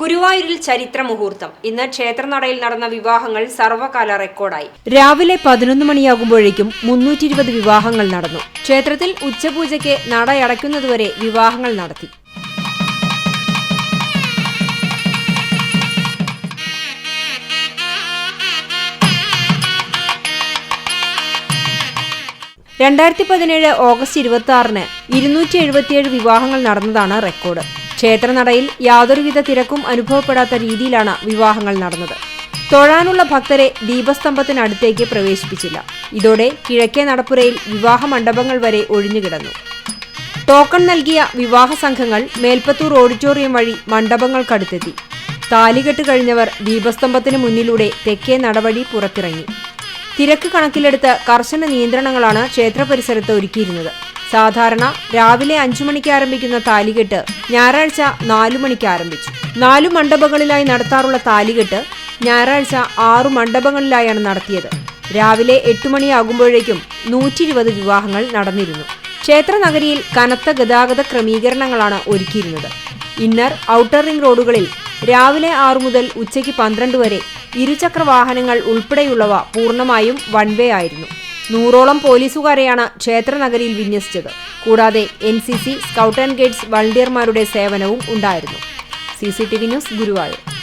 ഗുരുവായൂരിൽ ചരിത്ര മുഹൂർത്തം. ഇന്ന് ക്ഷേത്രനടയിൽ നടന്ന വിവാഹങ്ങൾ സർവകാല റെക്കോർഡായി. രാവിലെ പതിനൊന്ന് മണിയാകുമ്പോഴേക്കും മുന്നൂറ്റി ഇരുപത് വിവാഹങ്ങൾ നടന്നു. ക്ഷേത്രത്തിൽ ഉച്ചപൂജയ്ക്ക് നടയടയ്ക്കുന്നതുവരെ വിവാഹങ്ങൾ നടത്തി. രണ്ടായിരത്തി പതിനേഴ് ഓഗസ്റ്റ് ഇരുപത്തി ആറിന് ഇരുന്നൂറ്റി എഴുപത്തിയേഴ് വിവാഹങ്ങൾ നടന്നതാണ് റെക്കോർഡ്. ക്ഷേത്രനടയിൽ യാതൊരുവിധ തിരക്കും അനുഭവപ്പെടാത്ത രീതിയിലാണ് വിവാഹങ്ങൾ നടന്നത്. തൊഴാനുള്ള ഭക്തരെ ദീപസ്തംഭത്തിനടുത്തേക്ക് പ്രവേശിപ്പിച്ചില്ല. ഇതോടെ കിഴക്കേ നടപ്പുരയിൽ വിവാഹ മണ്ഡപങ്ങൾ വരെ ഒഴിഞ്ഞുകിടന്നു ടോക്കൺ നൽകിയ വിവാഹ സംഘങ്ങൾ മേൽപ്പത്തൂർ ഓഡിറ്റോറിയം വഴി മണ്ഡപങ്ങൾക്കടുത്തെത്തി. താലികെട്ട് കഴിഞ്ഞവർ ദീപസ്തംഭത്തിന് മുന്നിലൂടെ തെക്കേ നടവഴി പുറത്തിറങ്ങി. തിരക്ക് കണക്കിലെടുത്ത് കർശന നിയന്ത്രണങ്ങളാണ് ക്ഷേത്ര പരിസരത്ത് ഒരുക്കിയിരുന്നത്. സാധാരണ രാവിലെ അഞ്ചു മണിക്ക് ആരംഭിക്കുന്ന താലികെട്ട് ഞായറാഴ്ച നാലു മണിക്ക് ആരംഭിച്ചു. നാലു മണ്ഡപങ്ങളിലായി നടത്താറുള്ള താലികെട്ട് ഞായറാഴ്ച ആറു മണ്ഡപങ്ങളിലായാണ് നടത്തിയത്. രാവിലെ എട്ടു മണിയാകുമ്പോഴേക്കും നൂറ്റി ഇരുപത് വിവാഹങ്ങൾ നടന്നിരുന്നു. ക്ഷേത്ര നഗരിയിൽ കനത്ത ഗതാഗത ക്രമീകരണങ്ങളാണ് ഒരുക്കിയിരുന്നത്. ഇന്നർ ഔട്ടർ റിംഗ് റോഡുകളിൽ രാവിലെ ആറു മുതൽ ഉച്ചയ്ക്ക് പന്ത്രണ്ട് വരെ ഇരുചക്ര വാഹനങ്ങൾ ഉൾപ്പെടെയുള്ളവ പൂർണമായും വൺവേ ആയിരുന്നു. നൂറോളം പോലീസുകാരെയാണ് ക്ഷേത്രനഗരിയിൽ വിന്യസിച്ചത്. കൂടാതെ N C C scout and guides വളണ്ടിയർമാരുടെ സേവനവും ഉണ്ടായിരുന്നു. C C T V news Guruvayur.